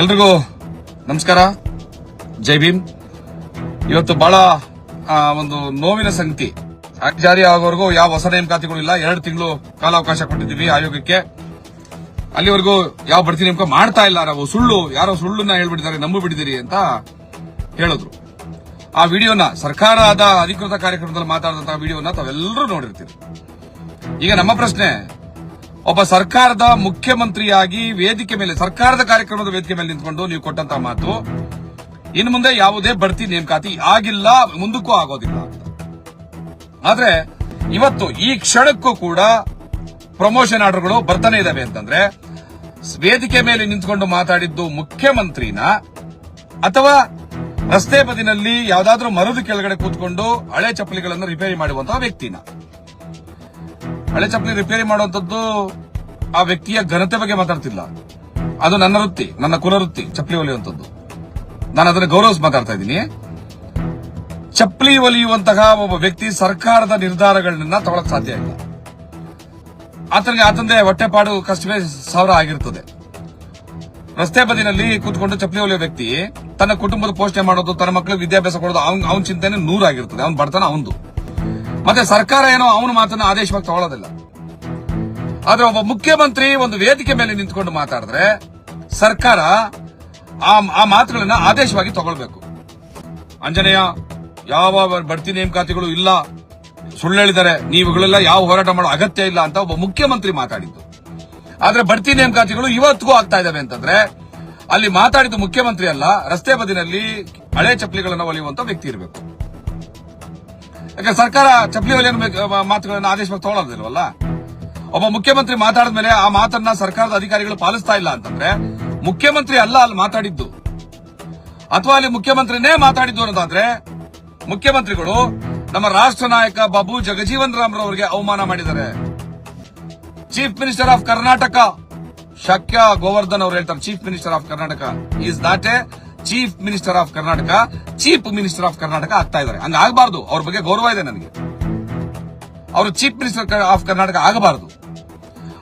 ಎಲ್ರಿಗೂ ನಮಸ್ಕಾರ. ಜೈ ಭೀಮ್. ಇವತ್ತು ಬಹಳ ಒಂದು ನೋವಿನ ಸಂಗತಿ. ಜಾರಿ ಆಗೋವರೆಗೂ ಯಾವ ಹೊಸ ನೇಮಕಾತಿಗಳು ಇಲ್ಲ ಎರಡು ತಿಂಗಳು ಕಾಲಾವಕಾಶ ಕೊಟ್ಟಿದ್ದೀವಿ ಆಯೋಗಕ್ಕೆ. ಅಲ್ಲಿವರೆಗೂ ಯಾವ ಬಡ್ತಿ ನೇಮಕ ಮಾಡ್ತಾ ಇಲ್ಲ. ನಾವು ಸುಳ್ಳು, ಯಾರೋ ಸುಳ್ಳನ್ನ ಹೇಳ್ಬಿಟ್ಟಿದ್ದಾರೆ, ನಂಬಿಬಿಟ್ಟಿದ್ದೀರಿ ಅಂತ ಹೇಳಿದ್ರು. ಆ ವಿಡಿಯೋನ ಸರ್ಕಾರದ ಅಧಿಕೃತ ಕಾರ್ಯಕ್ರಮದಲ್ಲಿ ಮಾತಾಡಿದಂತಹ ವಿಡಿಯೋನ ತಾವೆಲ್ಲರೂ ನೋಡಿರ್ತೀರಿ. ಈಗ ನಮ್ಮ ಪ್ರಶ್ನೆ ಒಬ್ಬ ಸರ್ಕಾರದ ಮುಖ್ಯಮಂತ್ರಿಯಾಗಿ ವೇದಿಕೆ ಮೇಲೆ, ಸರ್ಕಾರದ ಕಾರ್ಯಕ್ರಮದ ವೇದಿಕೆ ಮೇಲೆ ನಿಂತ್ಕೊಂಡು ನೀವು ಕೊಟ್ಟಂತ ಮಾತು ಇನ್ನು ಮುಂದೆ ಯಾವುದೇ ಬಡ್ತಿ ನೇಮಕಾತಿ ಆಗಿಲ್ಲ, ಮುಂದಕ್ಕೂ ಆಗೋದಿಲ್ಲ. ಅಂತ ಆದ್ರೆ, ಇವತ್ತು ಈ ಕ್ಷಣಕ್ಕೂ ಕೂಡ ಪ್ರಮೋಷನ್ ಆರ್ಡರ್ಗಳು ಬರ್ತಾನೆ ಇದಾವೆ ಅಂತಂದ್ರೆ, ವೇದಿಕೆ ಮೇಲೆ ನಿಂತ್ಕೊಂಡು ಮಾತಾಡಿದ್ದು ಮುಖ್ಯಮಂತ್ರಿನ ಅಥವಾ ರಸ್ತೆ ಬದಿನಲ್ಲಿ ಯಾವ್ದಾದ್ರೂ ಮರದ ಕೆಳಗಡೆ ಕೂತ್ಕೊಂಡು ಹಳೆ ಚಪ್ಪಲಿಗಳನ್ನು ರಿಪೇರಿ ಮಾಡುವಂತಹ ವ್ಯಕ್ತಿನ. ಹಳೆ ಚಪ್ಪಲಿ ರಿಪೇರಿ ಮಾಡುವಂತದ್ದು ಆ ವ್ಯಕ್ತಿಯ ಘನತೆ ಬಗ್ಗೆ ಮಾತಾಡ್ತಿಲ್ಲ. ಅದು ನನ್ನ ವೃತ್ತಿ, ನನ್ನ ಕುಲ ವೃತ್ತಿ, ಚಪ್ಪಲಿ ಒಲಿಯುವಂತದ್ದು ನಾನು ಅದನ್ನು ಗೌರವಿಸಿ ಮಾತಾಡ್ತಾ ಇದ್ದೀನಿ. ಚಪ್ಪಲಿ ಒಲಿಯುವಂತಹ ಒಬ್ಬ ವ್ಯಕ್ತಿ ಸರ್ಕಾರದ ನಿರ್ಧಾರಗಳನ್ನ ತಗೊಳಕ್ ಸಾಧ್ಯ ಇಲ್ಲ. ಆತನಿಗೆ ಆತಂದೆ ಹೊಟ್ಟೆಪಾಡು ಕಷ್ಟವೇ ಸಾವಿರ ಆಗಿರ್ತದೆ. ರಸ್ತೆ ಬದಿನಲ್ಲಿ ಕೂತ್ಕೊಂಡು ಚಪ್ಪಲಿ ಒಲಿಯೋ ವ್ಯಕ್ತಿ ತನ್ನ ಕುಟುಂಬದ ಪೋಷಣೆ ಮಾಡೋದು, ತನ್ನ ಮಕ್ಕಳಿಗೆ ವಿದ್ಯಾಭ್ಯಾಸ ಕೊಡೋದು, ಅವನ್ ಅವನ ಚಿಂತನೆ ನೂರಾಗಿರ್ತದೆ. ಅವನ್ ಬಡತನ ಅವಂದು. ಮತ್ತೆ ಸರ್ಕಾರ ಏನೋ ಅವನ ಮಾತನ್ನ ಆದೇಶವಾಗಿ ತಗೊಳ್ಳೋದಿಲ್ಲ ಆದ್ರೆ ಒಬ್ಬ ಮುಖ್ಯಮಂತ್ರಿ ಒಂದು ವೇದಿಕೆ ಮೇಲೆ ನಿಂತ್ಕೊಂಡು ಮಾತಾಡಿದ್ರೆ ಸರ್ಕಾರ ಆ ಮಾತುಗಳನ್ನ ಆದೇಶವಾಗಿ ತಗೊಳ್ಬೇಕು. ಅಂಜನೇಯ ಯಾವ ಬಡ್ತಿ ನೇಮಕಾತಿಗಳು ಇಲ್ಲ? ಸುಳ್ಳು ಹೇಳಿದ್ದಾರೆ ನೀವುಗಳೆಲ್ಲ ಯಾವ ಹೋರಾಟ ಮಾಡೋ ಅಗತ್ಯ ಇಲ್ಲ ಅಂತ ಒಬ್ಬ ಮುಖ್ಯಮಂತ್ರಿ ಮಾತಾಡಿದ್ದು. ಆದ್ರೆ ಬಡ್ತಿ ನೇಮಕಾತಿಗಳು ಇವತ್ತಿಗೂ ಆಗ್ತಾ ಇದಾವೆ ಅಂತಂದ್ರೆ ಅಲ್ಲಿ ಮಾತಾಡಿದ್ದು ಮುಖ್ಯಮಂತ್ರಿ ಅಲ್ಲ, ರಸ್ತೆ ಬದಿನಲ್ಲಿ ಹಳೆ ಚಪ್ಪಲಿಗಳನ್ನು ಒಲಿಯುವಂತ ವ್ಯಕ್ತಿ ಇರಬೇಕು. ಯಾಕಂದ್ರೆ ಸರ್ಕಾರ ಚಪ್ಪಲಿ ಒಲಿಯೋ ಮಾತುಗಳನ್ನ ಆದೇಶವಾಗಿ ತಗೊಳ್ಳೋದಿಲ್ವಲ್ಲ ಒಬ್ಬ ಮುಖ್ಯಮಂತ್ರಿ ಮಾತಾಡಿದ ಮೇಲೆ ಆ ಮಾತನ್ನ ಸರ್ಕಾರದ ಅಧಿಕಾರಿಗಳು ಪಾಲಿಸ್ತಾ ಇಲ್ಲ ಅಂತಂದ್ರೆ, ಮುಖ್ಯಮಂತ್ರಿ ಅಲ್ಲ, ಅಲ್ಲಿ ಮಾತಾಡಿದ್ದು. ಅಥವಾ ಅಲ್ಲಿ ಮುಖ್ಯಮಂತ್ರಿನೇ ಮಾತಾಡಿದ್ದು ಅನ್ನೋದಾದ್ರೆ, ಮುಖ್ಯಮಂತ್ರಿಗಳು ನಮ್ಮ ರಾಷ್ಟ್ರ ನಾಯಕ ಬಾಬು ಜಗಜೀವನ್ ರಾಮ್ ರವರಿಗೆ ಅವಮಾನ ಮಾಡಿದ್ದಾರೆ. Chief minister of Karnataka, ಶಕ್ಯ Govardhan ಅವರು ಹೇಳ್ತಾರೆ, chief minister of Karnataka is not a chief minister of Karnataka, chief minister of Karnataka ಆಗ್ತಾ ಇದಾರೆ ಹಂಗ ಆಗಬಾರ್ದು. ಅವ್ರ ಬಗ್ಗೆ ಗೌರವ ಇದೆ ನನಗೆ. ಅವರು ಚೀಫ್ ಮಿನಿಸ್ಟರ್ ಆಫ್ ಕರ್ನಾಟಕ ಆಗಬಾರದು.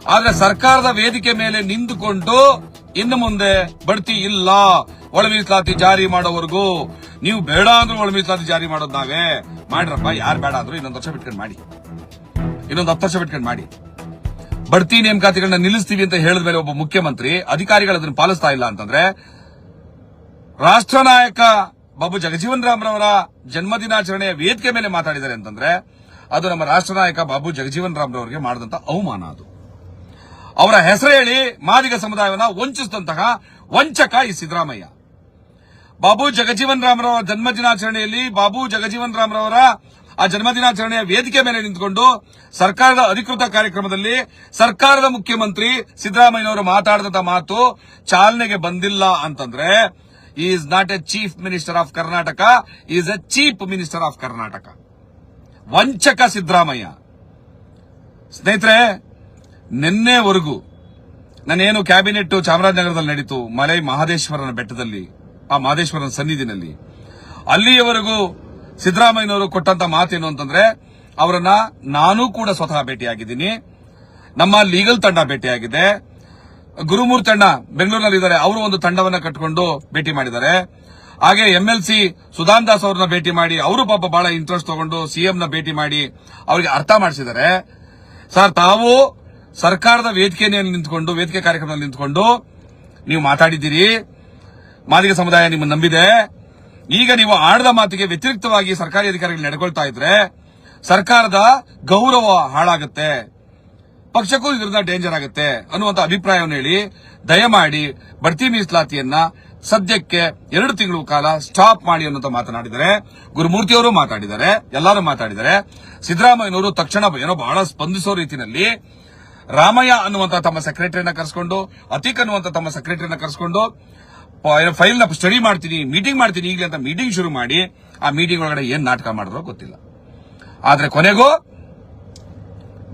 ಆದ್ರೆ ಸರ್ಕಾರದ ವೇದಿಕೆ ಮೇಲೆ ನಿಂತುಕೊಂಡು ಇನ್ನು ಮುಂದೆ ಬಡ್ತಿ ಇಲ್ಲ. ಒಳ ಮೀಸಲಾತಿ ಜಾರಿ ಮಾಡೋವರೆಗೂ ನೀವು ಬೇಡ ಅಂದ್ರೆ ಒಳ ಮೀಸಲಾತಿ ಜಾರಿ ಮಾಡೋದು ನಾವೇ. ಮಾಡ್ರಪ್ಪ, ಯಾರು ಬೇಡ ಅಂದ್ರು ಇನ್ನೊಂದು ವರ್ಷ ಬಿಟ್ಕೊಂಡು ಮಾಡಿ. ಇನ್ನೊಂದು ಹತ್ತು ವರ್ಷ ಬಿಟ್ಕೊಂಡು ಮಾಡಿ. ಬಡ್ತಿ ನೇಮಕಾತಿಗಳನ್ನ ನಿಲ್ಲಿಸ್ತೀವಿ ಅಂತ ಹೇಳಿದ ಮೇಲೆ ಒಬ್ಬ ಮುಖ್ಯಮಂತ್ರಿ ಅಧಿಕಾರಿಗಳು ಅದನ್ನು ಪಾಲಿಸ್ತಾ ಇಲ್ಲ ಅಂತಂದ್ರೆ ರಾಷ್ಟ್ರ ನಾಯಕ ಬಾಬು ಜಗಜೀವನ್ ರಾಮ್ರವರ ಜನ್ಮದಿನಾಚರಣೆಯ ವೇದಿಕೆ ಮೇಲೆ ಮಾತಾಡಿದ್ದಾರೆ ಅಂತಂದ್ರೆ, ಅದು ನಮ್ಮ ರಾಷ್ಟ್ರ ನಾಯಕ ಬಾಬು ಜಗಜೀವನ್ ರಾಮ್ರವರಿಗೆ ಮಾಡಿದಂತ ಅವಮಾನ ಅದು. ಅವರ ಹೆಸರು ಹೇಳಿ ಮಾದಿಗ ಸಮುದಾಯವನ್ನು ವಂಚಿಸಿದಂತಹ ವಂಚಕ ಈ ಸಿದ್ದರಾಮಯ್ಯ. ಬಾಬು ಜಗಜೀವನ್ ರಾಮ್ರವರ ಜನ್ಮದಿನಾಚರಣೆಯಲ್ಲಿ ಬಾಬು ಜಗಜೀವನ್ ರಾಮ್ರವರ ಆ ಜನ್ಮದಿನಾಚರಣೆಯ ವೇದಿಕೆ ಮೇಲೆ ನಿಂತುಕೊಂಡು ಸರ್ಕಾರದ ಅಧಿಕೃತ ಕಾರ್ಯಕ್ರಮದಲ್ಲಿ ಸರ್ಕಾರದ ಮುಖ್ಯಮಂತ್ರಿ ಸಿದ್ದರಾಮಯ್ಯನವರು ಮಾತಾಡಿದಂತ ಮಾತು ಚಾಲನೆಗೆ ಬಂದಿಲ್ಲ ಅಂತಂದ್ರೆ is not a chief minister of Karnataka is a chief minister of Karnataka ವಂಚಕ Siddaramaiah. ಸ್ನೇಹಿತರೆ, ನಿನ್ನೆವರೆಗೂ ನಾನೇನು ಕ್ಯಾಬಿನೆಟ್ ಚಾಮರಾಜನಗರದಲ್ಲಿ ನಡೀತು, ಮಲೈ ಮಹದೇಶ್ವರನ ಬೆಟ್ಟದಲ್ಲಿ, ಆ ಮಹದೇಶ್ವರನ ಸನ್ನಿಧಿನಲ್ಲಿ, ಅಲ್ಲಿಯವರೆಗೂ ಸಿದ್ದರಾಮಯ್ಯನವರು ಕೊಟ್ಟಂತ ಮಾತೇನು ಅಂತಂದ್ರೆ, ಅವರನ್ನ ನಾನು ಕೂಡ ಸ್ವತಃ ಭೇಟಿಯಾಗಿದ್ದೀನಿ, ನಮ್ಮ ಲೀಗಲ್ ತಂಡ ಭೇಟಿಯಾಗಿದೆ ಗುರುಮೂರ್ತಿ ತಂಡ ಬೆಂಗಳೂರಿನಲ್ಲಿ ಇದ್ದಾರೆ. ಅವರು ಒಂದು ತಂಡವನ್ನ ಕಟ್ಟಿಕೊಂಡು ಭೇಟಿ ಮಾಡಿದ್ದಾರೆ. ಹಾಗೆ ಎಂಎಲ್ಸಿ ಸುಧಾನ್ ದಾಸ್ ಅವ್ರನ್ನ ಭೇಟಿ ಮಾಡಿ, ಅವರು ಪಾಪ ಬಹಳ ಇಂಟ್ರೆಸ್ಟ್ ತಗೊಂಡು ಸಿಎಂ ನ ಭೇಟಿ ಮಾಡಿ ಅವರಿಗೆ ಅರ್ಥ ಮಾಡಿಸಿದ್ದಾರೆ. ಸರ್, ತಾವು ಸರ್ಕಾರದ ವೇದಿಕೆಯಲ್ಲಿ ನಿಂತ್ಕೊಂಡು, ವೇದಿಕೆ ಕಾರ್ಯಕ್ರಮದಲ್ಲಿ ನಿಂತ್ಕೊಂಡು ನೀವು ಮಾತಾಡಿದ್ದೀರಿ. ಮಾದಿಗ ಸಮುದಾಯ ನಿಮ್ಮನ್ನು ನಂಬಿದೆ. ಈಗ ನೀವು ಆಡದ ಮಾತಿಗೆ ವ್ಯತಿರಿಕ್ತವಾಗಿ ಸರ್ಕಾರಿ ಅಧಿಕಾರಿಗಳು ನಡ್ಕೊಳ್ತಾ ಇದ್ರೆ ಸರ್ಕಾರದ ಗೌರವ ಹಾಳಾಗುತ್ತೆ. ಪಕ್ಷಕ್ಕೂ ಇದರಿಂದ ಡೇಂಜರ್ ಆಗುತ್ತೆ ಅನ್ನುವಂತ ಅಭಿಪ್ರಾಯವನ್ನು ಹೇಳಿ, ದಯಮಾಡಿ ಬಡ್ತಿ ಮೀಸಲಾತಿಯನ್ನ ಸದ್ಯಕ್ಕೆ ಎರಡು ತಿಂಗಳು ಕಾಲ ಸ್ಟಾಪ್ ಮಾಡಿ ಅನ್ನುವಂತ ಮಾತನಾಡಿದರೆ ಗುರುಮೂರ್ತಿ ಅವರು ಮಾತಾಡಿದ್ದಾರೆ, ಎಲ್ಲರೂ ಮಾತಾಡಿದ್ದಾರೆ. ಸಿದ್ದರಾಮಯ್ಯನವರು ತಕ್ಷಣ ಏನೋ ಬಹಳ ಸ್ಪಂದಿಸೋ ರೀತಿಯಲ್ಲಿ ರಾಮಯ್ಯ ಅನ್ನುವಂತ ತಮ್ಮ ಸೆಕ್ರೆಟರಿಯನ್ನ ಕರೆಸ್ಕೊಂಡು, ಅತೀಕ್ ಅನ್ನುವಂತ ತಮ್ಮ ಸೆಕ್ರೆಟರಿಯನ್ನ ಕರೆಸ್ಕೊಂಡು ಫೈಲ್ನ ಸ್ಟಡಿ ಮಾಡ್ತೀನಿ ಮೀಟಿಂಗ್ ಮಾಡ್ತೀನಿ, ಈಗಲೇ ಅಂತ ಮೀಟಿಂಗ್ ಶುರು ಮಾಡಿ, ಆ ಮೀಟಿಂಗ್ ಒಳಗಡೆ ಏನ್ ನಾಟಕ ಮಾಡಿದ್ರೋ ಗೊತ್ತಿಲ್ಲ. ಆದ್ರೆ ಕೊನೆಗೂ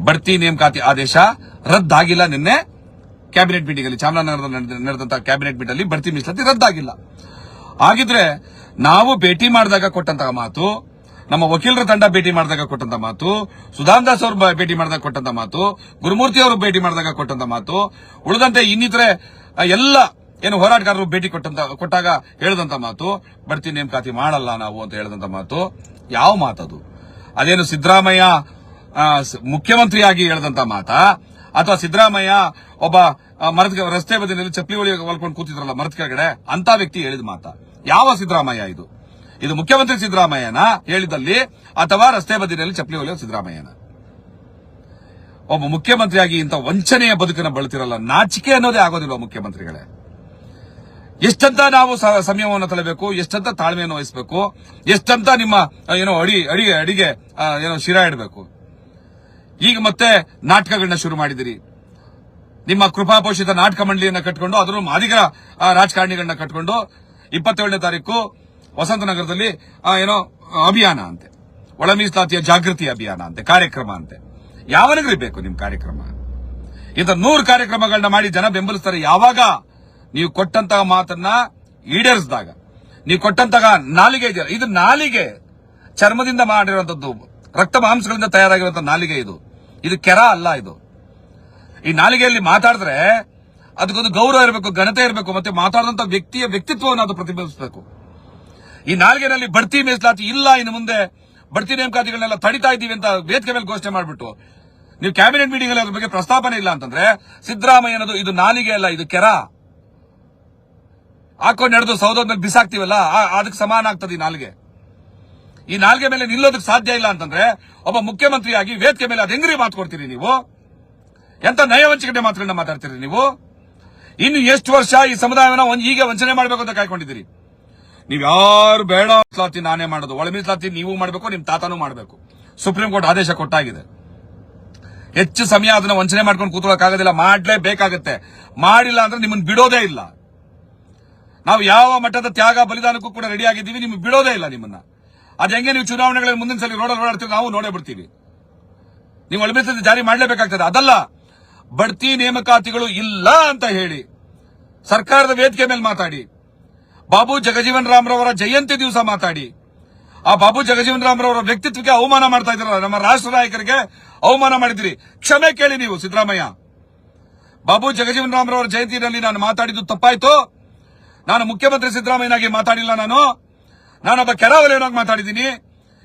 ಬಡ್ತಿ ನೇಮಕಾತಿ ಆದೇಶ ರದ್ದಾಗಿಲ್ಲ. ನಿನ್ನೆ ಕ್ಯಾಬಿನೆಟ್ ಮೀಟಿಂಗ್ ಅಲ್ಲಿ ಚಾಮರಾಜನಗರದಲ್ಲಿ ನಡೆದಂತಹ ಕ್ಯಾಬಿನೆಟ್ ಮೀಟ್ ಅಲ್ಲಿ ಬಡ್ತಿ ಮೀಸಲಾತಿ ರದ್ದಾಗಿಲ್ಲ. ಹಾಗಿದ್ರೆ ನಾವು ಭೇಟಿ ಮಾಡಿದಾಗ ಕೊಟ್ಟಂತಹ ಮಾತು, ನಮ್ಮ ವಕೀಲರ ತಂಡ ಭೇಟಿ ಮಾಡಿದಾಗ ಕೊಟ್ಟಂತ ಮಾತು ಸುಧಾಮ್ ದಾಸ್ ಅವರು ಭೇಟಿ ಮಾಡಿದಾಗ ಕೊಟ್ಟಂತ ಮಾತು, ಗುರುಮೂರ್ತಿ ಅವರು ಭೇಟಿ ಮಾಡಿದಾಗ ಕೊಟ್ಟಂತ ಮಾತು, ಉಳಿದಂತೆ ಇನ್ನಿತರೆ ಎಲ್ಲ ಏನು ಹೋರಾಟಗಾರರು ಭೇಟಿ ಕೊಟ್ಟಂತ ಕೊಟ್ಟಾಗ ಹೇಳಿದಂತ ಮಾತು ಬಡ್ತಿ ನೇಮಕಾತಿ ಮಾಡಲ್ಲ ನಾವು ಅಂತ ಹೇಳಿದಂತ ಮಾತು, ಯಾವ ಮಾತದು? ಅದೇನು ಸಿದ್ದರಾಮಯ್ಯ ಮುಖ್ಯಮಂತ್ರಿಯಾಗಿ ಹೇಳಿದಂತ ಮಾತ, ಅಥವಾ ಸಿದ್ದರಾಮಯ್ಯ ಒಬ್ಬ ಮರದ ರಸ್ತೆ ಬದಿನಲ್ಲಿ ಚಪ್ಪಲಿ ಒಳಗೆ ಹೊಲ್ಕೊಂಡು ಕೂತಿದ್ರಲ್ಲ ಮರದ ಕೆಳಗಡೆ ಅಂತ ವ್ಯಕ್ತಿ ಹೇಳಿದ ಮಾತ. ಯಾವ ಸಿದ್ದರಾಮಯ್ಯ ಇದು? ಇದು ಮುಖ್ಯಮಂತ್ರಿ ಸಿದ್ದರಾಮಯ್ಯನ ಹೇಳಿದಲ್ಲಿ, ಅಥವಾ ರಸ್ತೆ ಬದಿನಲ್ಲಿ ಚಪ್ಪಲಿ ಹೊಲಿಯೋ ಸಿದ್ದರಾಮಯ್ಯನ? ಒಬ್ಬ ಮುಖ್ಯಮಂತ್ರಿಯಾಗಿ ಇಂಥ ವಂಚನೆಯ ಬದುಕನ್ನು ಬಳತಿರಲ್ಲ, ನಾಚಿಕೆ ಅನ್ನೋದೇ ಆಗೋದಿಲ್ಲ ಮುಖ್ಯಮಂತ್ರಿಗಳೇ? ಎಷ್ಟಂತ ನಾವು ಸಮಯವನ್ನು ಸಂಯಮವನ್ನು ತಲಬೇಕು, ಎಷ್ಟಂತ ತಾಳ್ಮೆಯನ್ನು ವಹಿಸಬೇಕು, ಎಷ್ಟಂತ ನಿಮ್ಮ ಏನೋ ಅಡಿ ಅಡಿಗೆ ಅಡಿಗೆ ಏನೋ ಶಿರ ಇಡಬೇಕು. ಈಗ ಮತ್ತೆ ನಾಟಕಗಳನ್ನ ಶುರು ಮಾಡಿದಿರಿ. ನಿಮ್ಮ ಕೃಪಾಪೋಷಿತ ನಾಟಕ ಮಂಡಳಿಯನ್ನು ಕಟ್ಕೊಂಡು ಅದನ್ನು ಮಾದಿಗರ ರಾಜಕಾರಣಿಗಳನ್ನ ಕಟ್ಕೊಂಡು, ಇಪ್ಪತ್ತೇಳನೇ ತಾರೀಕು ವಸಂತನಗರದಲ್ಲಿ ಏನೋ ಅಭಿಯಾನ ಅಂತೆ. ಒಳ ಮೀಸಲಾತಿಯ ಜಾಗೃತಿ ಅಭಿಯಾನ ಅಂತೆ, ಕಾರ್ಯಕ್ರಮ ಅಂತೆ. ಯಾವನಿಗ್ರಿ ಬೇಕು ನಿಮ್ ಕಾರ್ಯಕ್ರಮ? ಇಂಥ ನೂರು ಕಾರ್ಯಕ್ರಮಗಳನ್ನ ಮಾಡಿ ಜನ ಬೆಂಬಲಿಸ್ತಾರೆ. ಯಾವಾಗ? ನೀವು ಕೊಟ್ಟಂತಹ ಮಾತನ್ನ ಈಡೇರಿಸಿದಾಗ. ನೀವು ಕೊಟ್ಟಂತಹ ನಾಲಿಗೆ ಇದು ನಾಲಿಗೆ ಚರ್ಮದಿಂದ ಮಾಡಿರುವಂತದ್ದು ರಕ್ತ ಮಾಂಸಗಳಿಂದ ತಯಾರಾಗಿರುವಂತಹ ನಾಲಿಗೆ ಇದು. ಇದು ಕೆರ ಅಲ್ಲ ಇದು. ಈ ನಾಲಿಗೆಯಲ್ಲಿ ಮಾತಾಡಿದ್ರೆ ಅದಕ್ಕೊಂದು ಗೌರವ ಇರಬೇಕು, ಘನತೆ ಇರಬೇಕು, ಮತ್ತೆ ಮಾತಾಡಿದಂತ ವ್ಯಕ್ತಿಯ ವ್ಯಕ್ತಿತ್ವವನ್ನು ಅದು ಪ್ರತಿಬಿಂಬಿಸಬೇಕು. ಈ ನಾಲ್ಗೆನಲ್ಲಿ ಬಡ್ತಿ ಮೀಸಲಾತಿ ಇಲ್ಲ, ಇನ್ನು ಮುಂದೆ ಬಡ್ತಿ ನೇಮಕಾತಿಗಳನ್ನೆಲ್ಲ ತಡಿತಾ ಇದ್ದೀವಿ ಅಂತ ವೇದಿಕೆ ಮೇಲೆ ಘೋಷಣೆ ಮಾಡಿಬಿಟ್ಟು. ನೀವು ಕ್ಯಾಬಿನೆಟ್ ಮೀಟಿಂಗ್ ಅಲ್ಲಿ ಅದ್ರ ಬಗ್ಗೆ ಪ್ರಸ್ತಾಪನೆ ಇಲ್ಲ ಅಂತಂದ್ರೆ ಸಿದ್ದರಾಮಯ್ಯನದು ಇದು ನಾಲಿಗೆ ಅಲ್ಲ, ಇದು ಕೆರ. ಹಾಕೊಂಡು ನಡೆದು ಸೌದದ ಮೇಲೆ ಬಿಸಾಕ್ತಿವಲ್ಲ ಅದಕ್ಕೆ ಸಮಾನ ಆಗ್ತದೆ ಈ ನಾಲಿಗೆ. ಈ ನಾಲ್ಗೆ ಮೇಲೆ ನಿಲ್ಲೋದಕ್ಕೆ ಸಾಧ್ಯ ಇಲ್ಲ ಅಂತಂದ್ರೆ ಒಬ್ಬ ಮುಖ್ಯಮಂತ್ರಿಯಾಗಿ ವೇದಿಕೆ ಮೇಲೆ ಅದು ಹೆಂಗ್ರಿ ಮಾತು ಕೊಡ್ತೀರಿ ನೀವು? ಎಂತ ನಯವಂಚಿಕೆ ಮಾತುಗಳನ್ನ ಮಾತಾಡ್ತೀರಿ ನೀವು? ಇನ್ನು ಎಷ್ಟು ವರ್ಷ ಈ ಸಮುದಾಯವನ್ನ ಹೀಗೆ ವಂಚನೆ ಮಾಡಬೇಕು ಅಂತ ಕಾಯ್ಕೊಂಡಿದ್ದೀರಿ? ನೀವು ಯಾರು ಬೇಡ ಮೀಸಲಾತಿ ನಾನೇ ಮಾಡೋದು. ಒಳ ಮೀಸಲಾತಿ ನೀವು ಮಾಡಬೇಕು, ನಿಮ್ ತಾತನೂ ಮಾಡಬೇಕು. ಸುಪ್ರೀಂ ಕೋರ್ಟ್ ಆದೇಶ ಕೊಟ್ಟಾಗಿದೆ. ಹೆಚ್ಚು ಸಮಯ ಅದನ್ನ ವಂಚನೆ ಮಾಡ್ಕೊಂಡು ಕೂತ್ಕೊಳ್ಳೋಕ್ಕಾಗೋದಿಲ್ಲ ಮಾಡ್ಲೇಬೇಕಾಗತ್ತೆ. ಮಾಡಿಲ್ಲ ಅಂದ್ರೆ ನಿಮ್ಮನ್ನ ಬಿಡೋದೇ ಇಲ್ಲ. ನಾವು ಯಾವ ಮಟ್ಟದ ತ್ಯಾಗ, ಬಲಿದಾನಕ್ಕೂ ಕೂಡ ರೆಡಿ ಆಗಿದ್ದೀವಿ. ನಿಮ್ಗೆ ಬಿಡೋದೇ ಇಲ್ಲ ನಿಮ್ಮನ್ನ. ಅದ್ ನೀವು ಚುನಾವಣೆಗಳಲ್ಲಿ ಮುಂದಿನ ಸಲ ರೋಡಲ್ಲಿ ಓಡಾಡ್ತೀವಿ ನಾವು ನೋಡೇ ಬಿಡ್ತೀವಿ ನೀವು ಒಳ ಮೀಸಲಾತಿ ಜಾರಿ ಮಾಡಲೇಬೇಕಾಗ್ತದೆ. ಅದಲ್ಲ, ಬಡ್ತಿ ನೇಮಕಾತಿಗಳು ಇಲ್ಲ ಅಂತ ಹೇಳಿ, ಸರ್ಕಾರದ ವೇದಿಕೆ ಮೇಲೆ ಮಾತಾಡಿ, ಬಾಬು ಜಗಜೀವನ್ ರಾಮ್ರವರ ಜಯಂತಿ ದಿವಸ ಮಾತಾಡಿ, ಆ ಬಾಬು ಜಗಜೀವನ್ ರಾಮ್ರವರ ವ್ಯಕ್ತಿತ್ವಕ್ಕೆ ಅವಮಾನ ಮಾಡ್ತಾ ಇದ್ರಲ್ಲ ನಮ್ಮ ರಾಷ್ಟ್ರ ನಾಯಕರಿಗೆ ಅವಮಾನ ಮಾಡಿದ್ರಿ ಕ್ಷಮೆ ಕೇಳಿ ನೀವು, ಸಿದ್ದರಾಮಯ್ಯ. ಬಾಬು ಜಗಜೀವನ್ ರಾಮ್ರವರ ಜಯಂತಿನಲ್ಲಿ ನಾನು ಮಾತಾಡಿದ್ದು ತಪ್ಪಾಯ್ತು. ನಾನು ಮುಖ್ಯಮಂತ್ರಿ ಸಿದ್ದರಾಮಯ್ಯನಾಗಿ ಮಾತಾಡಿಲ್ಲ ನಾನು. ನಾನೊಬ್ಬ ಕೆರಾವಲಿಯನಾಗಿ ಮಾತಾಡಿದ್ದೀನಿ.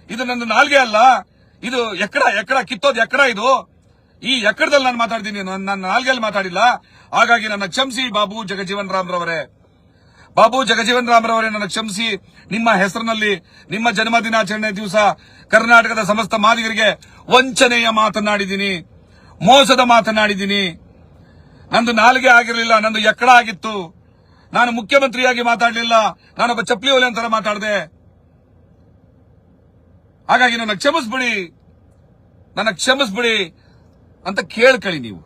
ಇದು ನನ್ನ ನಾಲ್ಗೆ ಅಲ್ಲ. ಇದು ಎಕ್ಕಡ ಎಕ್ಕಡ ಕಿತ್ತೋದ್ ಎಕ್ಕಡ ಇದು. ಈ ಎಕ್ಕಡದಲ್ಲಿ ನಾನು ಮಾತಾಡಿದ್ದೀನಿ. ನನ್ನ ನಾಲ್ಗೆಯಲ್ಲಿ ಮಾತಾಡಿಲ್ಲ. ಹಾಗಾಗಿ ನನ್ನ ಕ್ಷಮಿಸಿ ಬಾಬು ಜಗಜೀವನ್ ರಾಮ್ರವರೇ. ಬಾಬು ಜಗಜೀವನ್ ರಾಮ್ರವರೇ, ನನ್ನ ಕ್ಷಮಿಸಿ. ನಿಮ್ಮ ಹೆಸರಿನಲ್ಲಿ, ನಿಮ್ಮ ಜನ್ಮ ದಿನಾಚರಣೆ ದಿವಸ ಕರ್ನಾಟಕದ ಸಮಸ್ತ ಮಾದಿಗರಿಗೆ ವಂಚನೆಯ ಮಾತನಾಡಿದ್ದೀನಿ ಮೋಸದ ಮಾತನಾಡಿದ್ದೀನಿ ನಂದು ನಾಲ್ಗೆ ಆಗಿರಲಿಲ್ಲ, ನಂದು ಎಕ್ಕಡ ಆಗಿತ್ತು. ನಾನು ಮುಖ್ಯಮಂತ್ರಿಯಾಗಿ ಮಾತಾಡಲಿಲ್ಲ. ನಾನೊಬ್ಬ ಚಪ್ಪಲಿ ಒಲೆ ಅಂತರ ಮಾತಾಡಿದೆ. ಹಾಗಾಗಿ ನನ್ನ ಕ್ಷಮಿಸ್ಬಿಡಿ. ನನ್ನ ಕ್ಷಮಿಸ್ಬಿಡಿ ಅಂತ ಕೇಳ್ಕಳಿ ನೀವು.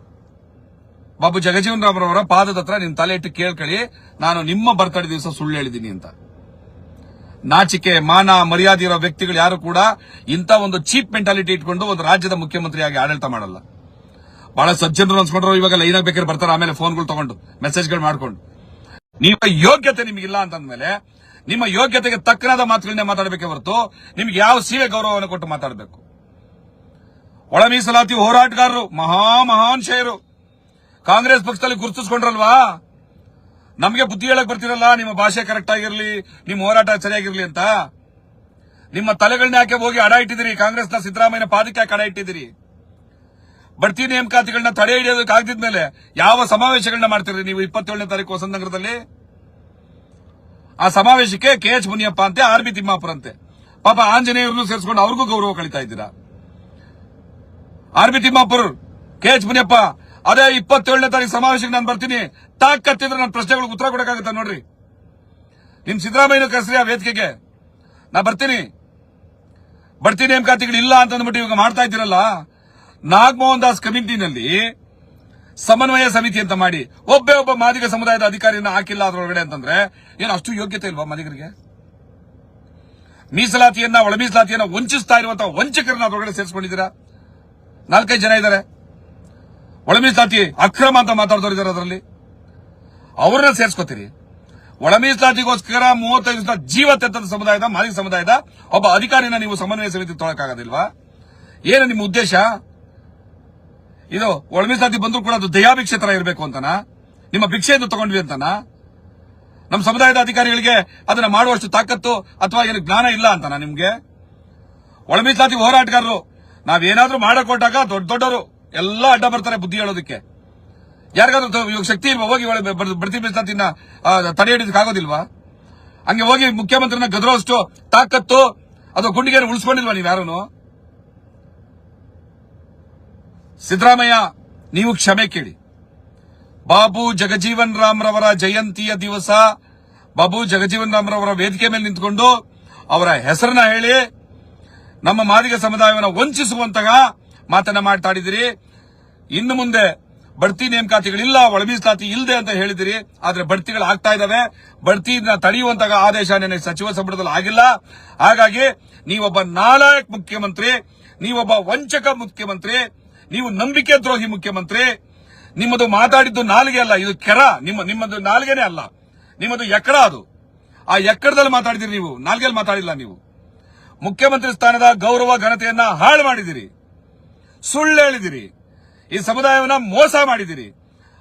ಬಾಬು ಜಗಜೀವನ್ ರಾಮರವರ ಪಾದದ ಹತ್ರ ನಿಮ್ಮ ತಲೆ ಇಟ್ಟು ಕೇಳ್ಕಳಿ. ನಾನು ನಿಮ್ಮ ಬರ್ತಡೆ ದಿವಸ ಸುಳ್ಳು ಹೇಳಿದ್ದೀನಿ ಅಂತ. ನಾಚಿಕೆ, ಮಾನ, ಮರ್ಯಾದೆ ಇರೋ ವ್ಯಕ್ತಿಗಳು ಯಾರು ಕೂಡ ಇಂಥ ಒಂದು ಚೀಪ್ ಮೆಂಟಾಲಿಟಿ ಇಟ್ಕೊಂಡು ಒಂದು ರಾಜ್ಯದ ಮುಖ್ಯಮಂತ್ರಿಯಾಗಿ ಆಡಳಿತ ಮಾಡಲ್ಲ. ಬಹಳ ಸಜ್ಜನರು ಅನ್ಸ್ಕೊಂಡ್ರು ಇವಾಗ ಲೈನ್ ಆಗ್ಬೇಕಾದ್ರೆ ಬರ್ತಾರೆ. ಆಮೇಲೆ ಫೋನ್ಗಳು ತಗೊಂಡು, ಮೆಸೇಜ್ಗಳು ಮಾಡ್ಕೊಂಡು. ನಿಮ್ಮ ಯೋಗ್ಯತೆ ನಿಮಗಿಲ್ಲ ಅಂತಂದ್ಮೇಲೆ, ನಿಮ್ಮ ಯೋಗ್ಯತೆಗೆ ತಕ್ಕನಾದ ಮಾತುಗಳನ್ನೇ ಮಾತಾಡಬೇಕೆ ಹೊರತು, ನಿಮ್ಗೆ ಯಾವ ಸೀವೆ ಗೌರವವನ್ನು ಕೊಟ್ಟು ಮಾತಾಡಬೇಕು? ಒಳ ಮೀಸಲಾತಿ ಹೋರಾಟಗಾರರು, ಮಹಾ ಮಹಾನ್ ಶೇರು. ಕಾಂಗ್ರೆಸ್ ಪಕ್ಷದಲ್ಲಿ ಗುರುತಿಸ್ಕೊಂಡ್ರಲ್ವಾ? ನಮಗೆ ಬುದ್ಧಿ ಹೇಳಕ್ ಬರ್ತಿರಲ್ಲ, ನಿಮ್ಮ ಭಾಷೆ ಕರೆಕ್ಟ್ ಆಗಿರ್ಲಿ, ನಿಮ್ಮ ಹೋರಾಟ ಸರಿಯಾಗಿರ್ಲಿ ಅಂತ? ನಿಮ್ಮ ತಲೆಗಳನ್ನ ಯಾಕೆ ಹೋಗಿ ಅಡ ಇಟ್ಟಿದ್ದೀರಿ? ಕಾಂಗ್ರೆಸ್ನ ಸಿದ್ದರಾಮಯ್ಯನ ಪಾದಕ್ಕೆ ಯಾಕೆ ಅಡ ಇಟ್ಟಿದ್ದೀರಿ? ಬಡ್ತಿ ನೇಮಕಾತಿಗಳನ್ನ ತಡೆ ಹಿಡಿಯೋದಕ್ಕೆ ಆಗದಿದ್ಮೇಲೆ ಯಾವ ಸಮಾವೇಶಗಳನ್ನ ಮಾಡ್ತೀರಿ ನೀವು ಇಪ್ಪತ್ತೇಳನೇ ತಾರೀಕು ಹೊಸನಗರದಲ್ಲಿ ಆ ಸಮಾವೇಶಕ್ಕೆ ಕೆ ಎಚ್ ಮುನಿಯಪ್ಪ ಅಂತೆ, ಆರ್ ಬಿ ತಿಮ್ಮಾಪುರ ಅಂತೆ. ಪಾಪ ಆಂಜನೇಯರನ್ನು ಸೇರಿಸಿಕೊಂಡು ಅವ್ರಿಗೂ ಗೌರವ ಕಳಿತಾ ಇದ್ದೀರಾ? R B Timmapur K H Muniyappa, ಅದೇ ಇಪ್ಪತ್ತೇಳನೇ ತಾರೀಕು ಸಮಾವೇಶಕ್ಕೆ ನಾನು ಬರ್ತೀನಿ. ತಾಕತ್ತಿದ್ರೆ ನನ್ನ ಪ್ರಶ್ನೆಗಳಿಗೆ ಉತ್ತರ ಕೊಡಕ್ಕಾಗತ್ತಾ ನೋಡ್ರಿ. ನಿಮ್ ಸಿದ್ದರಾಮಯ್ಯನ ಕರೆಸ್ರಿ ಆ ವೇದಿಕೆಗೆ. ನಾ ಬರ್ತೀನಿ. ಬಡ್ತಿ ನೇಮಕಾತಿಗಳು ಇಲ್ಲ ಅಂತ ಅಂದ್ಬಿಟ್ಟು ಇವಾಗ ಮಾಡ್ತಾ ಇದ್ದೀರಲ್ಲ ನಾಗಮೋಹನ್ ದಾಸ್ ಕಮಿಟಿನಲ್ಲಿ ಸಮನ್ವಯ ಸಮಿತಿ ಅಂತ ಮಾಡಿ ಒಬ್ಬೇ ಒಬ್ಬ ಮಾದಿಗ ಸಮುದಾಯದ ಅಧಿಕಾರಿಯನ್ನು ಹಾಕಿಲ್ಲ ಅದರೊಳಗಡೆ ಅಂತಂದ್ರೆ ಏನು ಅಷ್ಟು ಯೋಗ್ಯತೆ ಇಲ್ವಾ ಮಾದಿಗರಿಗೆ? ಮೀಸಲಾತಿಯನ್ನ ಒಳ ಮೀಸಲಾತಿಯನ್ನ ವಂಚಿಸ್ತಾ ಇರುವಂತಹ ವಂಚಕರನ್ನ ಅದರೊಳಗಡೆ ಸೇರಿಸಿಕೊಂಡಿದ್ದೀರಾ? ನಾಲ್ಕೈದು ಜನ ಇದ್ದಾರೆ. ಒಳ ಮೀಸಲಾತಿ ಅಕ್ರಮ ಅಂತ ಮಾತಾಡ್ದವ್ರು ಇದ್ದಾರೆ ಅದರಲ್ಲಿ. ಅವ್ರನ್ನ ಸೇರಿಸ್ಕೋತೀರಿ. ಒಳ ಮೀಸಲಾತಿಗೋಸ್ಕರ ಮೂವತ್ತೈದು ದಿವಸ ಜೀವ ತೆತ್ತದ ಸಮುದಾಯದ, ಮಾದಿಗ ಸಮುದಾಯದ ಒಬ್ಬ ಅಧಿಕಾರಿನ ನೀವು ಸಮನ್ವಯ ಸಮಿತಿ ತೊಳಕಾಗೋದಿಲ್ವಾ? ಏನು ನಿಮ್ಮ ಉದ್ದೇಶ? ಇದು ಒಳ ಸಾತಿ ಬಂದ್ರು ಕೂಡ ಅದು ದಯಾಭಿಕ್ಷೆ ತರ ಇರಬೇಕು ಅಂತನಾ? ನಿಮ್ಮ ಭಿಕ್ಷೆಯನ್ನು ತಗೊಂಡ್ವಿ ಅಂತನಾ? ನಮ್ಮ ಸಮುದಾಯದ ಅಧಿಕಾರಿಗಳಿಗೆ ಅದನ್ನ ಮಾಡುವಷ್ಟು ತಾಕತ್ತು ಅಥವಾ ಏನು ಜ್ಞಾನ ಇಲ್ಲ ಅಂತ ನಿಮ್ಗೆ? ಸಾತಿ ಹೋರಾಟಗಾರರು ನಾವೇನಾದ್ರೂ ಮಾಡಕ್ ಕೊಟ್ಟಾಗ ದೊಡ್ಡ ದೊಡ್ಡವರು ಎಲ್ಲ ಅಡ್ಡ ಬರ್ತಾರೆ ಬುದ್ಧಿ ಹೇಳೋದಕ್ಕೆ. ಯಾರಿಗಾದ್ರೂ ಇವಾಗ ಶಕ್ತಿ ಇಲ್ವಾ? ಹೋಗಿ ಬಡ್ತಿ ಮೀಸಲಾತಿನ ಆ, ತಡೆ ಹಿಡಿದಕ್ಕೆ ಆಗೋದಿಲ್ವಾ? ಹಂಗೆ ಹೋಗಿ ಮುಖ್ಯಮಂತ್ರಿನ ಗದರೋಷ್ಟು ತಾಕತ್ತು ಅದು ಗುಂಡಿಗೆ ಉಳಿಸ್ಕೊಂಡಿಲ್ವಾ ನೀವು ಯಾರು ಸಿದ್ದರಾಮಯ್ಯ, ನೀವು ಕ್ಷಮೆ ಕೇಳಿ. ಬಾಬು ಜಗಜೀವನ್ ರಾಮ್ ರವರ ಜಯಂತಿಯ ದಿವಸ, ಬಾಬು ಜಗಜೀವನ್ ರಾಮ್ ರವರ ವೇದಿಕೆ ಮೇಲೆ ನಿಂತ್ಕೊಂಡು ಅವರ ಹೆಸರನ್ನ ಹೇಳಿ, ನಮ್ಮ ಮಾದಿಗ ಸಮುದಾಯವನ್ನು ವಂಚಿಸುವಂತಹ ಮಾತನ್ನ ಮಾತಾಡಿದಿರಿ ಇನ್ನು ಮುಂದೆ ಬಡ್ತಿ ನೇಮಕಾತಿಗಳಿಲ್ಲ ಒಳ ಮೀಸಲಾತಿ ಇಲ್ಲದೆ ಅಂತ ಹೇಳಿದಿರಿ ಆದ್ರೆ ಬಡ್ತಿಗಳು ಆಗ್ತಾ ಇದಾವೆ ಬಡ್ತಿನ ತಡೆಯುವಂತಹ ಆದೇಶ ನಿನ್ನೆ ಸಚಿವ ಸಂಪುಟದಲ್ಲಿ ಆಗಿಲ್ಲ. ಹಾಗಾಗಿ ನೀವೊಬ್ಬ ನಾಲಾಯಕ್ ಮುಖ್ಯಮಂತ್ರಿ, ನೀವೊಬ್ಬ ವಂಚಕ ಮುಖ್ಯಮಂತ್ರಿ ನೀವು ನಂಬಿಕೆ ದ್ರೋಹಿ ಮುಖ್ಯಮಂತ್ರಿ, ನಿಮ್ಮದು ಮಾತಾಡಿದ್ದು ನಾಲ್ಗೆ ಅಲ್ಲ, ಇದು ಕೆರ. ನಿಮ್ಮ, ನಿಮ್ಮದು ನಾಲ್ಗೆನೇ ಅಲ್ಲ. ನಿಮ್ಮದು ಎಕ್ಕಡ ಅದು. ಆ ಎಕ್ಕಡದಲ್ಲಿ ಮಾತಾಡಿದಿರಿ ನೀವು ನಾಲ್ಗೆಯಲ್ಲಿ ಮಾತಾಡಿಲ್ಲ ನೀವು. ಮುಖ್ಯಮಂತ್ರಿ ಸ್ಥಾನದ ಗೌರವ, ಘನತೆಯನ್ನ ಹಾಳು ಮಾಡಿದಿರಿ. ಸುಳ್ಳು ಹೇಳಿದಿರಿ. ಈ ಸಮುದಾಯವನ್ನ ಮೋಸ ಮಾಡಿದಿರಿ.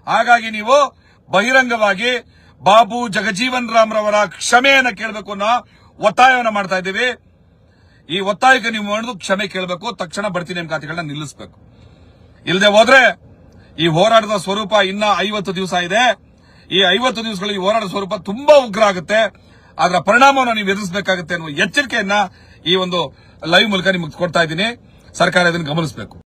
ಹಾಗಾಗಿ ನೀವು ಬಹಿರಂಗವಾಗಿ ಬಾಬು ಜಗಜೀವನ್ ರಾಮ್ ರವರ ಕ್ಷಮೆಯನ್ನ ಕೇಳಬೇಕು ಅನ್ನೋ ಒತ್ತಾಯವನ್ನ ಮಾಡ್ತಾ ಇದ್ದೀವಿ. ಈ ಒತ್ತಾಯಕ್ಕೆ ನೀವು ಕ್ಷಮೆ ಕೇಳಬೇಕು, ತಕ್ಷಣ ಬರ್ತೀನಿ ನಿಮ್ಮ ಖಾತೆಗಳನ್ನ ನಿಲ್ಲಿಸಬೇಕು. ಇಲ್ಲದೆ ಹೋದ್ರೆ ಈ ಹೋರಾಟದ ಸ್ವರೂಪ ಇನ್ನ ಐವತ್ತು ದಿವಸ ಇದೆ. ಈ ಐವತ್ತು ದಿವಸಗಳಲ್ಲಿ ಹೋರಾಟದ ಸ್ವರೂಪ ತುಂಬಾ ಉಗ್ರ ಆಗುತ್ತೆ. ಅದರ ಪರಿಣಾಮವನ್ನು ನೀವು ಎದುರಿಸಬೇಕಾಗುತ್ತೆ ಅನ್ನುವ ಎಚ್ಚರಿಕೆಯನ್ನ ಈ ಒಂದು ಲೈವ್ ಮೂಲಕ ನಿಮಗೆ ಕೊಡ್ತಾ ಇದ್ದೀನಿ. ಸರ್ಕಾರ ಇದನ್ನು ಗಮನಿಸಬೇಕು.